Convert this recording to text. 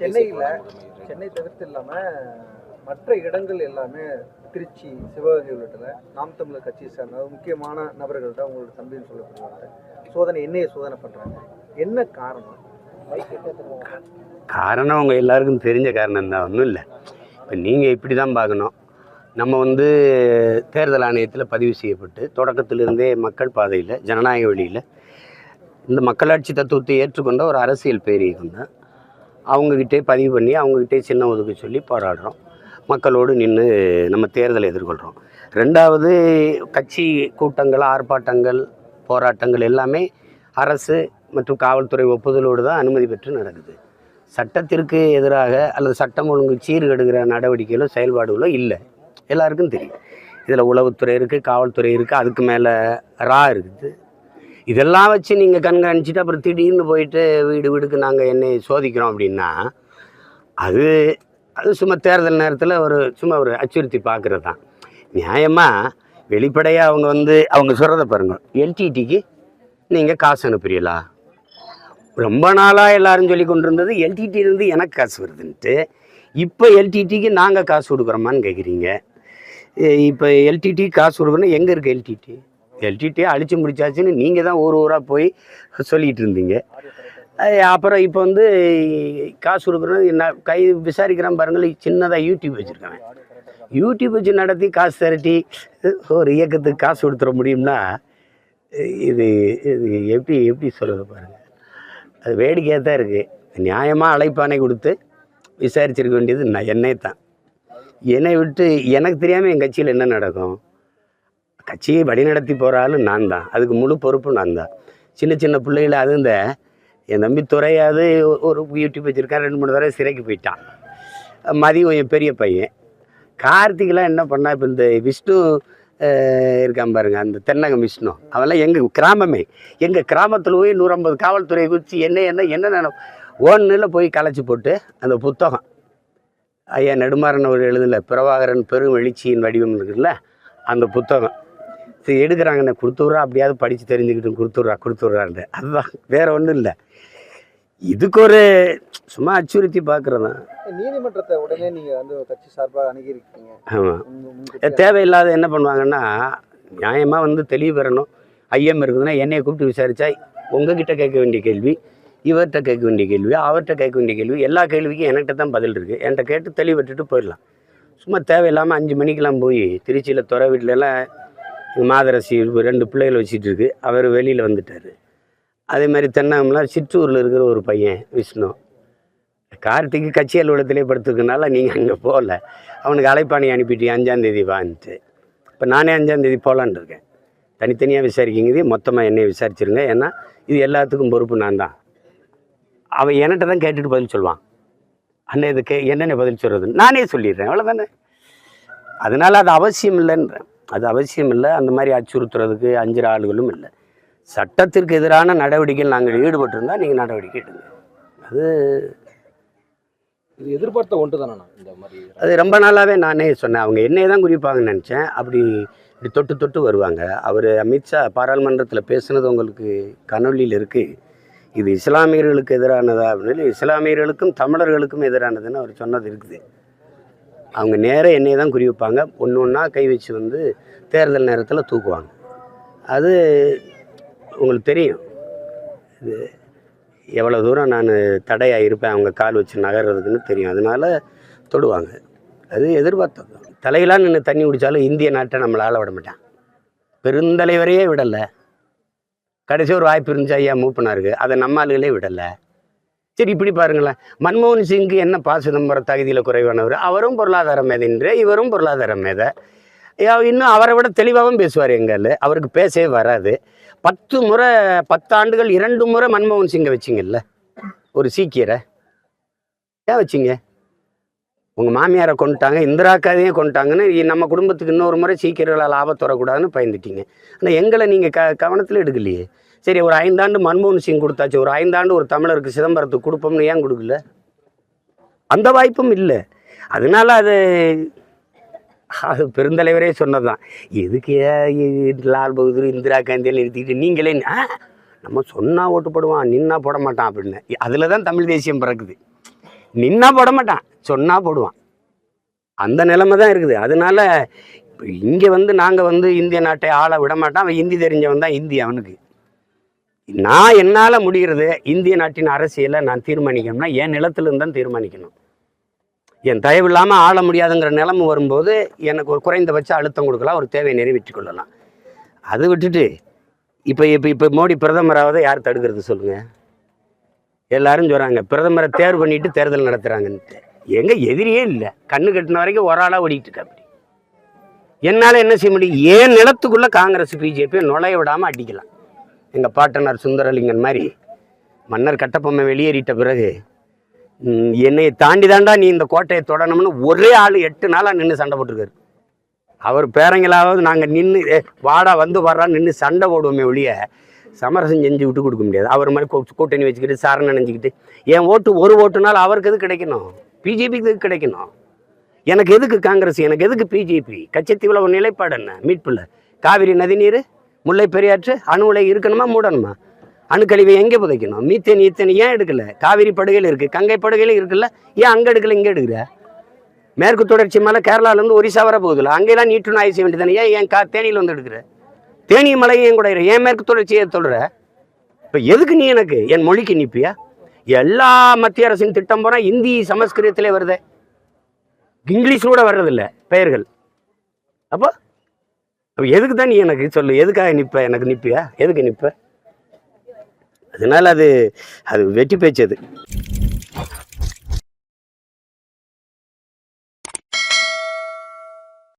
சென்னையில் சென்னை தவிர்த்து இல்லாமல் மற்ற இடங்கள் எல்லாமே திருச்சி சிவகங்கை உள்ளிட்ட நாம் தமிழர் கட்சியை சார்ந்த முக்கியமான நபர்கள் தான் உங்களோட தம்பின்னு சொல்லப்படுவாங்க. சோதனை என்னைய சோதனை பண்ணுறாங்க என்ன காரணம்? காரணம் அவங்க எல்லாருக்கும் தெரிஞ்ச காரணம் தான். ஒன்றும் இல்லை. இப்போ நீங்கள் இப்படி தான் பார்க்கணும். நம்ம வந்து தேர்தல் ஆணையத்தில் பதிவு செய்யப்பட்டு தொடக்கத்திலிருந்தே மக்கள் பாதையில் ஜனநாயக வழியில் இந்த மக்களாட்சி தத்துவத்தை ஏற்றுக்கொண்ட ஒரு அரசியல் பேரியக்கம் தான். அவங்கக்கிட்டே பதிவு பண்ணி அவங்கக்கிட்டே சின்ன ஒதுக்க சொல்லி போராடுறோம். மக்களோடு நின்று நம்ம தேர்தலை எதிர்கொள்கிறோம் ரெண்டாவது கட்சி கூட்டங்கள் ஆர்ப்பாட்டங்கள் போராட்டங்கள் எல்லாமே அரசு மற்றும் காவல்துறை ஒப்புதலோடு தான் அனுமதி பெற்று நடக்குது. சட்டத்திற்கு எதிராக அல்லது சட்டம் ஒழுங்கு சீர்கெடுகிற நடவடிக்கைகளோ செயல்பாடுகளோ இல்லை. எல்லாருக்கும் தெரியும். இதில் உளவுத்துறை இருக்குது காவல்துறை இருக்குது அதுக்கு மேலே ரா இருக்குது. இதெல்லாம் வச்சு நீங்கள் கண்காணிச்சுட்டு அப்புறம் திடீர்னு போயிட்டு வீடு வீடுக்கு நாங்கள் என்னை சோதிக்கிறோம் அப்படின்னா அது அது சும்மா தேர்தல் நேரத்தில் ஒரு சும்மா ஒரு அச்சுறுத்தி பார்க்குறது தான் நியாயமாக வெளிப்படையாக அவங்க வந்து அவங்க சொல்கிறத பாருங்கள் எல்டிடிக்கு நீங்கள் காசு அனுப்புறீங்களா? ரொம்ப நாளாக எல்லாரும் சொல்லி கொண்டு இருந்தது எல்டிடிலேருந்து எனக்கு காசு வருதுன்ட்டு இப்போ எல்டிடிக்கு நாங்கள் காசு கொடுக்குறோமான்னு கேட்குறீங்க இப்போ எல்டிடி காசு கொடுக்கணும் எங்கே இருக்குது எல்டிடி? எல்டிடியை அழிச்சு முடிச்சாச்சுன்னு நீங்கள் தான் ஊர் ஊராக போய் சொல்லிகிட்டு இருந்தீங்க. அப்புறம் இப்போ வந்து காசு கொடுக்குறது என்ன கை விசாரிக்கிறான் பாருங்கள் சின்னதாக யூடியூப் வச்சுருக்கேன் யூடியூப் வச்சு நடத்தி காசு திரட்டி ஒரு இயக்கத்துக்கு காசு கொடுத்துட முடியும்னா இது இது எப்படி எப்படி சொல்கிறது பாருங்கள் அது வேடிக்கையாக தான் இருக்குது நியாயமாக அழைப்பானை கொடுத்து விசாரிச்சிருக்க வேண்டியது நான் என்னை தான் என்னை விட்டு எனக்கு தெரியாமல் என் கட்சியில் என்ன நடக்கும்? கட்சியை வழிநடத்தி போகிற ஆளு நான் தான் அதுக்கு முழு பொறுப்பு நான் தான் சின்ன சின்ன பிள்ளைகள அது இந்த என் தம்பி துறையாவது ஒரு யூடியூப் வச்சுருக்கான் ரெண்டு மூணு தடவை சிறைக்கு போயிட்டான். மதியம் என் பெரிய பையன். கார்த்திகெலாம் என்ன பண்ணால் இப்போ இந்த விஷ்ணு இருக்கான் பாருங்கள் அந்த தென்னகம் விஷ்ணு. அவெல்லாம் எங்கள் கிராமமே. எங்கள் கிராமத்தில் போய் நூற்றம்பது காவல்துறையை குறித்து என்ன என்ன என்னென்ன ஒன்றில் போய் கலைச்சி போட்டு அந்த புத்தகம். ஐயா நெடுமாறன் அவர் எழுதல பிரபாகரன் பெரும் எழுச்சியின் வடிவம் இருக்குல்ல அந்த புத்தகம். சரி எடுக்கிறாங்கண்ணே கொடுத்துட்றா அப்படியாவது படித்து தெரிஞ்சுக்கிட்டு கொடுத்துட்றா கொடுத்துட்றான்ட்டு. அதுதான் வேற ஒன்றும் இல்லை. இதுக்கு ஒரு சும்மா அச்சுறுத்தி பார்க்குறதான் நீதிமன்றத்தை உடனே நீங்கள் வந்து கட்சி சார்பாக அணுகியிருக்கீங்க ஆமாம் தேவையில்லாத என்ன பண்ணுவாங்கன்னா நியாயமாக வந்து தெளிவு பெறணும். ஐயம் இருக்குதுன்னா என்னைய கூப்பிட்டு விசாரித்தா உங்ககிட்ட கேட்க வேண்டிய கேள்வி இவர்கிட்ட கேட்க வேண்டிய கேள்வி அவர்கிட்ட கேட்க வேண்டிய கேள்வி எல்லா கேள்விக்கும் என்கிட்ட தான் பதில் இருக்குது என்கிட்ட கேட்டு தெளிவு விட்டுட்டு போயிடலாம். சும்மா தேவையில்லாமல் அஞ்சு மணிக்கெல்லாம் போய் திருச்சியில் துறை வீட்டிலலாம் மாதரசி ரெண்டு பிள்ளைகள் வச்சுட்டு இருக்கு அவர் வெளியில் வந்துட்டார். அதே மாதிரி தென்னகம்லாம் சிற்றூரில் இருக்கிற ஒரு பையன் விஷ்ணு. கார்த்திக்கு கட்சி அலுவலகத்திலே படுத்துருக்கனால நீங்கள் அங்கே போகல அவனுக்கு அலைப்பாணி அனுப்பிட்டு அஞ்சாந்தேதி வான்ட்டு. இப்போ நானே அஞ்சாந்தேதி போகலான்னு இருக்கேன். தனித்தனியாக விசாரிக்கிங்கிறது மொத்தமாக என்னை விசாரிச்சிருங்க. ஏன்னா இது எல்லாத்துக்கும் பொறுப்பு நான் தான். அவன் என்கிட்ட தான் கேட்டுட்டு பதில் சொல்லுவான். அண்ணன் இதுக்கு என்னென்ன பதில் சொல்கிறது நானே சொல்லிடுறேன். அவ்வளோதானே அதனால் அது அவசியம் இல்லைன்றேன். அது அவசியம் இல்லை. அந்த மாதிரி அச்சுறுத்துறதுக்கு அஞ்சுற ஆளுகளும் இல்லை. சட்டத்திற்கு எதிரான நடவடிக்கையில் நாங்கள் ஈடுபட்டிருந்தால் நீங்கள் நடவடிக்கை எடுங்க. அது இது எதிர்பார்த்த ஒன்று தானே இந்த மாதிரி? அது ரொம்ப நாளாகவே நானே சொன்னேன். அவங்க என்னைய தான் குறிப்பாங்கன்னு நினச்சேன். அப்படி இப்படி தொட்டு தொட்டு வருவாங்க. அவர் அமித்ஷா பாராளுமன்றத்தில் பேசுனது உங்களுக்கு கனொலியில் இருக்குது இது இஸ்லாமியர்களுக்கு எதிரானதா அப்படின்னு இஸ்லாமியர்களுக்கும் தமிழர்களுக்கும் எதிரானதுன்னு அவர் சொன்னது இருக்குது. அவங்க நேராக என்னையை தான் குறி வைப்பாங்க ஒன்று ஒன்றா கை வச்சு வந்து தேர்தல் நேரத்தில் தூக்குவாங்க. அது உங்களுக்கு தெரியும். இது எவ்வளோ தூரம் நான் தடையாக இருப்பேன் அவங்க கால் வச்சு நகர்றதுக்குன்னு தெரியும். அதனால தொடுவாங்க. அது எதிர்பார்த்தது தலையெல்லாம் நின்று தண்ணி குடித்தாலும் இந்திய நாட்டை நம்மளை விட மாட்டான். பெருந்தலைவரையே விடலை. கடைசி ஒரு வாய்ப்பு இருந்துச்சு ஐயா மூப்பினாருக்கு அதை நம்ம ஆளுகளே விடலை. சரி இப்படி பாருங்களேன். மன்மோகன் சிங்க்கு என்ன பா சிதம்பரம் தகுதியில் குறைவானவர்? அவரும் பொருளாதார மேதைன்ற இவரும் பொருளாதார மேதை. இன்னும் அவரை விட தெளிவாகவும் பேசுவார் எங்கள் அவருக்கு பேசவே வராது. பத்து முறை பத்தாண்டுகள் இரண்டு முறை மன்மோகன் சிங்கை வச்சிங்கல்ல ஒரு சீக்கியரை. ஏன் வச்சிங்க? உங்கள் மாமியாரை கொண்டுட்டாங்க இந்திரா கதையும் கொண்டுட்டாங்கன்னு நம்ம குடும்பத்துக்கு இன்னொரு முறை சீக்கியர்களால் ஆபத்து வரக்கூடாதுன்னு பயந்துட்டீங்க. ஆனால் எங்களை நீங்கள் க கவனத்தில் எடுக்கலையே. சரி ஒரு ஐந்தாண்டு மன்மோகன் சிங் கொடுத்தாச்சு. ஒரு ஐந்தாண்டு ஒரு தமிழருக்கு சிதம்பரத்துக்கு கொடுப்போம்னு ஏன் கொடுக்கல? அந்த வாய்ப்பும் இல்லை. அதனால அது அது பெருந்தலைவரே சொன்னதுதான். எதுக்கு லால் பகதூர் இந்திரா காந்தியில் நிறுத்திக்கிட்டு நீங்களே நம்ம சொன்னால் ஓட்டு போடுவான் நின்னா போட மாட்டான் அப்படின்னு. அதில் தான் தமிழ் தேசியம் பிறக்குது. நின்னா போட மாட்டான் சொன்னால் போடுவான். அந்த நிலைமை தான் இருக்குது. அதனால இப்போ இங்கே வந்து நாங்கள் வந்து இந்திய நாட்டை ஆள விட மாட்டான். அவன் ஹிந்தி தெரிஞ்சவன் தான் இந்தி அவனுக்கு. நான் என்னால் முடிகிறது இந்திய நாட்டின் அரசியலை நான் தீர்மானிக்கணும்னா என் நிலத்திலிருந்து தான் தீர்மானிக்கணும். என் தயவு இல்லாமல் ஆள முடியாதுங்கிற நிலைமை வரும்போது எனக்கு ஒரு குறைந்தபட்ச அழுத்தம் கொடுக்கலாம் ஒரு தேவையை நிறைவேற்றிக் கொள்ளலாம். அதை விட்டுட்டு இப்போ இப்போ இப்போ மோடி பிரதமராவதை யார் தடுக்கிறது சொல்லுங்கள் எல்லாரும் சொல்கிறாங்க பிரதமரை தேர்வு பண்ணிட்டு தேர்தல் நடத்துகிறாங்கன்ட்டு எங்கள் எதிரியே இல்லை. கண்ணு கட்டின வரைக்கும் ஒரு ஆளாக ஓடிக்கிட்டு இருக்கா அப்படி. என்னால் என்ன செய்ய முடியும்? ஏன் நிலத்துக்குள்ளே காங்கிரஸ் பிஜேபியை நுழைய விடாமல் அடிக்கலாம். எங்கள் பாட்டனார் சுந்தரலிங்கன் மாதிரி மன்னர் கட்டப்பொம்மை வெளியேறிட்ட பிறகு என்னை தாண்டி தாண்டா நீ இந்த கோட்டையை தொடணும்னு ஒரே ஆள் எட்டு நாளாக நின்று சண்டை போட்டிருக்காரு. அவர் பேரங்களாவது நாங்கள் நின்று வாடா வந்து வர்றா நின்று சண்டை போடுவோமே ஒழிய சமரசம் செஞ்சு விட்டு கொடுக்க முடியாது. அவர் மாதிரி கூட்டணி வச்சுக்கிட்டு சரண நினைஞ்சிக்கிட்டு என் ஓட்டு ஒரு ஓட்டுனாலும் அவருக்கு எது கிடைக்கணும்? பிஜேபிக்கு எது கிடைக்கணும்? எனக்கு எதுக்கு காங்கிரஸ் எனக்கு எதுக்கு பிஜேபி? கச்சத்தீவில் ஒரு நிலைப்பாடு என்ன? மீட்பில். காவிரி நதிநீர் முல்லை பெரியாற்று அணு உலை இருக்கணுமா மூடணுமா? அணுக்கழிவை எங்கே புதைக்கணும்? மீத்தேன் ஈத்தேன் ஏன் எடுக்கல? காவிரி படுகையில் இருக்குது கங்கை படுகையில் இருக்குல்ல? ஏன் அங்கே எடுக்கல இங்கே எடுக்கிற? மேற்கு தொடர்ச்சி மலை கேரளாலேருந்து ஒரிசா வர போகுதுல அங்கெல்லாம் நீட்டு நாய் செய்ய வேண்டியதானே ஏன் ஏன் கா தேனியில் வந்து எடுக்கிற? தேனி மலையும் ஏன் கூட ஏன் மேற்கு தொடர்ச்சியை சொல்கிற இப்போ எதுக்கு நீ எனக்கு? என் மொழிக்கு நிற்பியா எல்லா மத்திய அரசின் திட்டம் போனால் இந்தி சமஸ்கிருதத்திலே வருதே. இங்கிலீஷ் கூட வர்றதில்ல பெயர்கள். அப்போ அப்போ எதுக்கு தான் நீ எனக்கு சொல்லு? எதுக்காக நிற்ப எனக்கு நிற்பியா எதுக்கு நிற்ப அதனால் அது அது வெட்டி பேச்சு அது.